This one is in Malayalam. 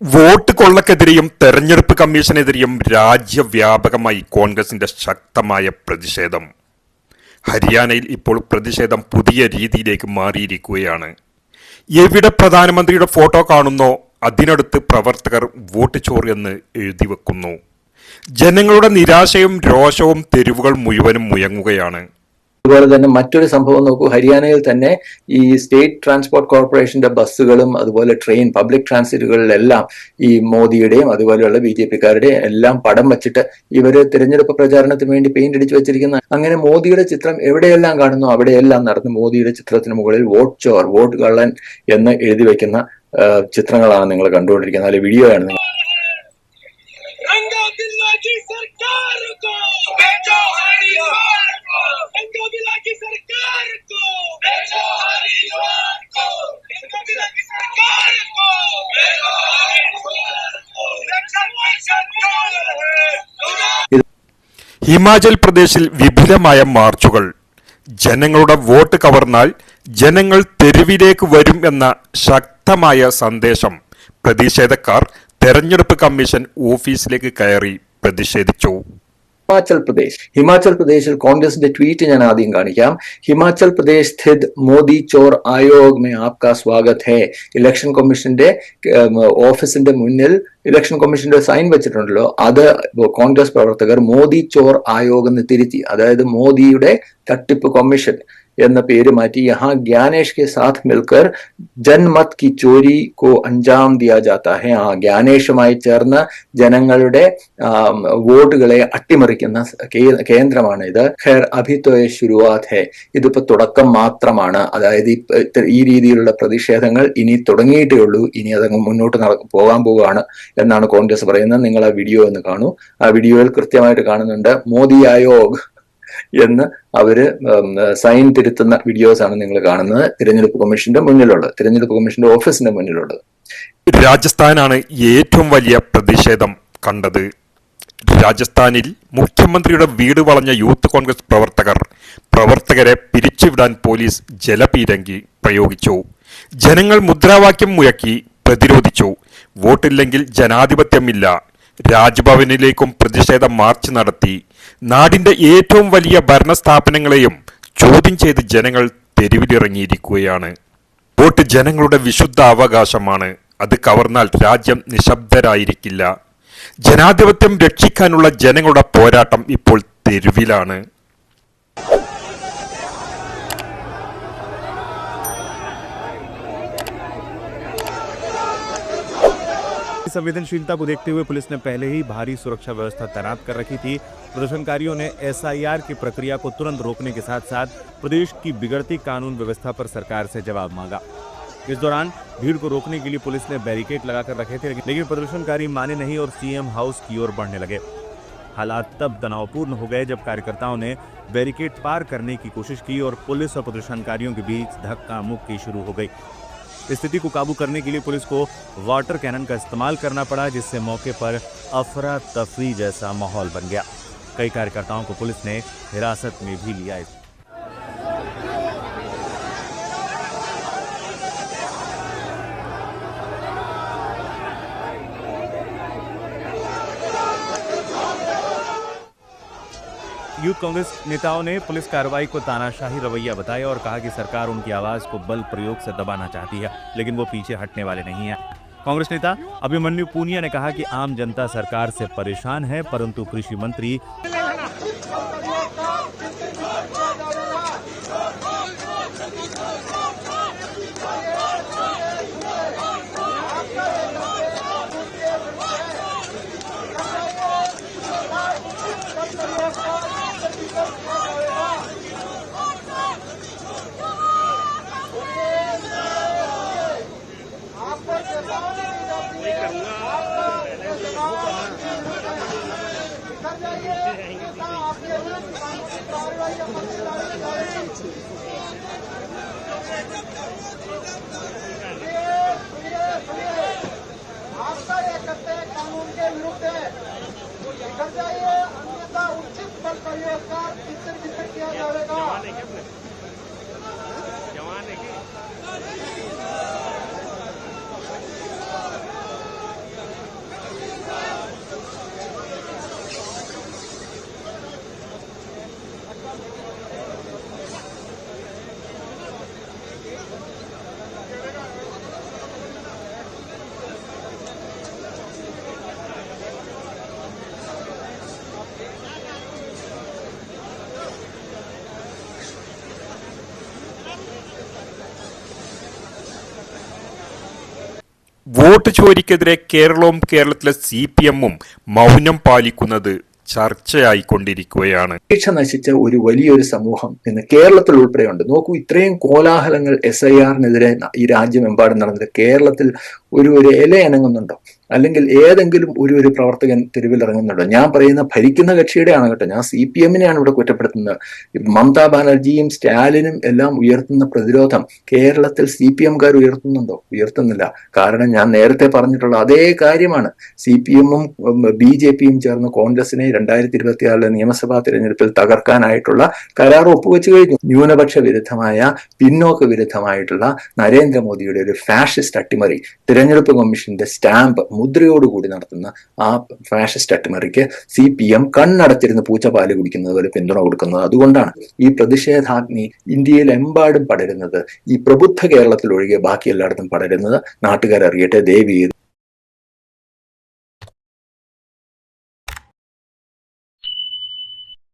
വോട്ട് കൊള്ളക്കെതിരെയും തെരഞ്ഞെടുപ്പ് കമ്മീഷനെതിരെയും രാജ്യവ്യാപകമായി കോൺഗ്രസിന്റെ ശക്തമായ പ്രതിഷേധം. ഹരിയാനയിൽ ഇപ്പോൾ പ്രതിഷേധം പുതിയ രീതിയിലേക്ക് മാറിയിരിക്കുകയാണ്. എവിടെ പ്രധാനമന്ത്രിയുടെ ഫോട്ടോ കാണുന്നോ അതിനടുത്ത് പ്രവർത്തകർ വോട്ട് ചോർ എന്ന് എഴുതി വെക്കുന്നു. ജനങ്ങളുടെ നിരാശയും രോഷവും തെരുവുകൾ മുഴുവനും മുയങ്ങുകയാണ് അതുപോലെ തന്നെ മറ്റൊരു സംഭവം നോക്കൂ ഹരിയാനയിൽ തന്നെ ഈ സ്റ്റേറ്റ് ട്രാൻസ്പോർട്ട് കോർപ്പറേഷന്റെ ബസ്സുകളും അതുപോലെ ട്രെയിൻ പബ്ലിക് ട്രാൻസിറ്റുകളിലെല്ലാം ഈ മോദിയുടെയും അതുപോലെയുള്ള ബി ജെ പിക്കാരുടെയും എല്ലാം പടം വെച്ചിട്ട് ഇവര് തിരഞ്ഞെടുപ്പ് പ്രചാരണത്തിന് വേണ്ടി പെയിന്റ് അടിച്ചു വെച്ചിരിക്കുന്ന അങ്ങനെ മോദിയുടെ ചിത്രം എവിടെയെല്ലാം കാണുന്നു അവിടെയെല്ലാം നടന്ന് മോദിയുടെ ചിത്രത്തിന് മുകളിൽ വോട്ട് ചോർ വോട്ട് കള്ളൻ എന്ന് എഴുതി വെക്കുന്ന ആ, ചിത്രങ്ങളാണ് നിങ്ങൾ കണ്ടുകൊണ്ടിരിക്കുന്നത് അല്ലെങ്കിൽ വീഡിയോ ആണ് നിങ്ങൾ रंगा बिल्ला की सरकार को बेचो हरिद्वार ഹിമാചൽ പ്രദേശിൽ വിപുലമായ മാർച്ചുകൾ. ജനങ്ങളുടെ വോട്ട് കവർന്നാൽ ജനങ്ങൾ തെരുവിലേക്ക് വരും എന്ന ശക്തമായ സന്ദേശം. പ്രതിഷേധക്കാർ തെരഞ്ഞെടുപ്പ് കമ്മീഷൻ ഓഫീസിലേക്ക് കയറി പ്രതിഷേധിച്ചു. ഹിമാചൽ പ്രദേശ് ഹിമാചൽ പ്രദേശിൽ കോൺഗ്രസിന്റെ ട്വീറ്റ് ഞാൻ ആദ്യം കാണിക്കാം. ഹിമാചൽ പ്രദേശ് സ്ഥിത് മോദി ചോർ ആയോഗ് മേ ആപ്കാ സ്വാഗത് ഹേ ഇലക്ഷൻ കമ്മീഷന്റെ ഓഫീസിന്റെ മുന്നിൽ ഇലക്ഷൻ കമ്മീഷന്റെ സൈൻ വെച്ചിട്ടുണ്ടല്ലോ. അത് കോൺഗ്രസ് പ്രവർത്തകർ മോദി ചോർ ആയോഗ് എന്ന് തിരുത്തി. അതായത് മോദിയുടെ തട്ടിപ്പ് കമ്മീഷൻ എന്ന പേര് മാറ്റി യഹാ ജ്ഞാനേഷ് കെ സാഥ് മിൽക്കർ ജന്മത് കി ചോരി കോ അഞ്ചാം ദിയാ जाता ഹെ ആ ജ്ഞാനേഷുമായി ചേർന്ന് ജനങ്ങളുടെ വോട്ടുകളെ അട്ടിമറിക്കുന്ന കേന്ദ്രമാണ് ഇത്. ഖേർ അഭിത്വയ ശുരുവാത് ഹെ. ഇതിപ്പോ തുടക്കം മാത്രമാണ്. അതായത് ഈ രീതിയിലുള്ള പ്രതിഷേധങ്ങൾ ഇനി തുടങ്ങിയിട്ടേ ഉള്ളൂ. ഇനി അതങ്ങ് മുന്നോട്ട് നട- പോകാൻ പോവുകയാണ് എന്നാണ് കോൺഗ്രസ് പറയുന്നത്. നിങ്ങൾ ആ വീഡിയോ ഒന്ന് കാണൂ. ആ വീഡിയോയിൽ കൃത്യമായിട്ട് കാണുന്നുണ്ട്. മോദി ആയോഗ് എന്ന് അവർ സൈൻ തിരുത്തുന്ന വീഡിയോസ് ആണ് നിങ്ങൾ കാണുന്നത്. തിരഞ്ഞെടുപ്പ് കമ്മീഷന്റെ മുന്നിലുള്ളത്. തിരഞ്ഞെടുപ്പ് കമ്മീഷന്റെ ഓഫീസിന്റെ മുന്നിലുള്ളത്. രാജസ്ഥാനാണ് ഏറ്റവും വലിയ പ്രതിഷേധം കണ്ടത്. രാജസ്ഥാനിൽ മുഖ്യമന്ത്രിയുടെ വീട് വളഞ്ഞ യൂത്ത് കോൺഗ്രസ് പ്രവർത്തകർ പ്രവർത്തകരെ പിരിച്ചുവിടാൻ പോലീസ് ജലപീരങ്കി പ്രയോഗിച്ചു. ജനങ്ങൾ മുദ്രാവാക്യം മുഴക്കി പ്രതിരോധിച്ചു. വോട്ടില്ലെങ്കിൽ ജനാധിപത്യമില്ല. രാജ്ഭവനിലേക്കും പ്രതിഷേധ മാർച്ച് നടത്തി. നാടിന്റെ ഏറ്റവും വലിയ ഭരണസ്ഥാപനങ്ങളെയും ചോദ്യം ചെയ്ത് ജനങ്ങൾ തെരുവിലിറങ്ങിയിരിക്കുകയാണ്. വോട്ട് ജനങ്ങളുടെ വിശുദ്ധ അവകാശമാണ് അത് കവർന്നാൽ രാജ്യം നിശബ്ദരായിരിക്കില്ല. ജനാധിപത്യം രക്ഷിക്കാനുള്ള ജനങ്ങളുടെ പോരാട്ടം ഇപ്പോൾ തെരുവിലാണ്. संवेदनशीलता को देखते हुए पुलिस ने पहले ही भारी सुरक्षा व्यवस्था तैनात कर रखी थी। प्रदर्शनकारियों ने एसआईआर की प्रक्रिया को तुरंत रोकने के साथ साथ प्रदेश की बिगड़ती कानून व्यवस्था पर सरकार से जवाब मांगा। इस दौरान भीड़ को रोकने के लिए पुलिस ने बैरिकेड लगाकर रखे थे, लेकिन प्रदर्शनकारी माने नहीं और सीएम हाउस की ओर बढ़ने लगे। हालात तब तनावपूर्ण हो गए जब कार्यकर्ताओं ने बैरिकेड पार करने की कोशिश की और पुलिस और प्रदर्शनकारियों के बीच धक्का मुक्की शुरू हो गई। स्थिति को काबू करने के लिए पुलिस को वाटर कैनन का इस्तेमाल करना पड़ा, जिससे मौके पर अफरा तफरी जैसा माहौल बन गया। कई कार्यकर्ताओं को पुलिस ने हिरासत में भी लिया यूथ कांग्रेस नेताओं ने पुलिस कार्रवाई को तानाशाही रवैया बताया और कहा कि सरकार उनकी आवाज़ को बल प्रयोग से दबाना चाहती है, लेकिन वो पीछे हटने वाले नहीं है। कांग्रेस नेता अभिमन्यु पूनिया ने कहा कि आम जनता सरकार से परेशान है, परंतु कृषि मंत्री നോട്ട് ചോരിക്കെതിരെ കേരളവും കേരളത്തിലെ സി പി എമ്മും മൗനം പാലിക്കുന്നത് ചർച്ചയായിക്കൊണ്ടിരിക്കുകയാണ്. പ്രതീക്ഷ നശിച്ച ഒരു വലിയൊരു സമൂഹം ഇന്ന് കേരളത്തിൽ ഉൾപ്പെടെയുണ്ട് നോക്കൂ ഇത്രയും കോലാഹലങ്ങൾ എസ് ഐ ആറിനെതിരെ ഈ രാജ്യമെമ്പാടും നടന്നിട്ട് കേരളത്തിൽ ഒരു ഒരു ഇല അനങ്ങുന്നുണ്ടോ? അല്ലെങ്കിൽ ഏതെങ്കിലും ഒരു ഒരു പ്രവർത്തകൻ തെരുവിലിറങ്ങുന്നുണ്ടോ ഞാൻ പറയുന്ന ഭരിക്കുന്ന കക്ഷിയുടെ ആണ് കേട്ടോ. ഞാൻ സി പി എമ്മിനെയാണ് ഇവിടെ കുറ്റപ്പെടുത്തുന്നത്. മമതാ ബാനർജിയും സ്റ്റാലിനും എല്ലാം ഉയർത്തുന്ന പ്രതിരോധം കേരളത്തിൽ സി പി എംകാർ ഉയർത്തുന്നുണ്ടോ? ഉയർത്തുന്നില്ല. കാരണം ഞാൻ നേരത്തെ പറഞ്ഞിട്ടുള്ള അതേ കാര്യമാണ്. സി പി എമ്മും ബി ജെ പിയും ചേർന്ന് കോൺഗ്രസിനെ രണ്ടായിരത്തി ഇരുപത്തിയാറിലെ നിയമസഭാ തിരഞ്ഞെടുപ്പിൽ തകർക്കാനായിട്ടുള്ള കരാർ ഒപ്പുവെച്ചു കഴിഞ്ഞു. ന്യൂനപക്ഷ വിരുദ്ധമായ പിന്നോക്ക വിരുദ്ധമായിട്ടുള്ള നരേന്ദ്രമോദിയുടെ ഒരു ഫാഷിസ്റ്റ് അട്ടിമറി തിരഞ്ഞെടുപ്പ് കമ്മീഷന്റെ സ്റ്റാമ്പ് മുദ്രയോടുകൂടി നടത്തുന്ന ആ ഫാഷിസ്റ്റ് അട്ടിമറിക്ക് സി പി എം കണ്ണടച്ചിരുന്ന് പൂച്ചപാൽ കുടിക്കുന്നത് പോലെ പിന്തുണ കൊടുക്കുന്നത് അതുകൊണ്ടാണ് ഈ പ്രതിഷേധാഗ്നി ഇന്ത്യയിലെമ്പാടും പടരുന്നത്. ഈ പ്രബുദ്ധ കേരളത്തിൽ ഒഴികെ ബാക്കി എല്ലായിടത്തും പടരുന്നത് നാട്ടുകാരറിയട്ടെ ദേവി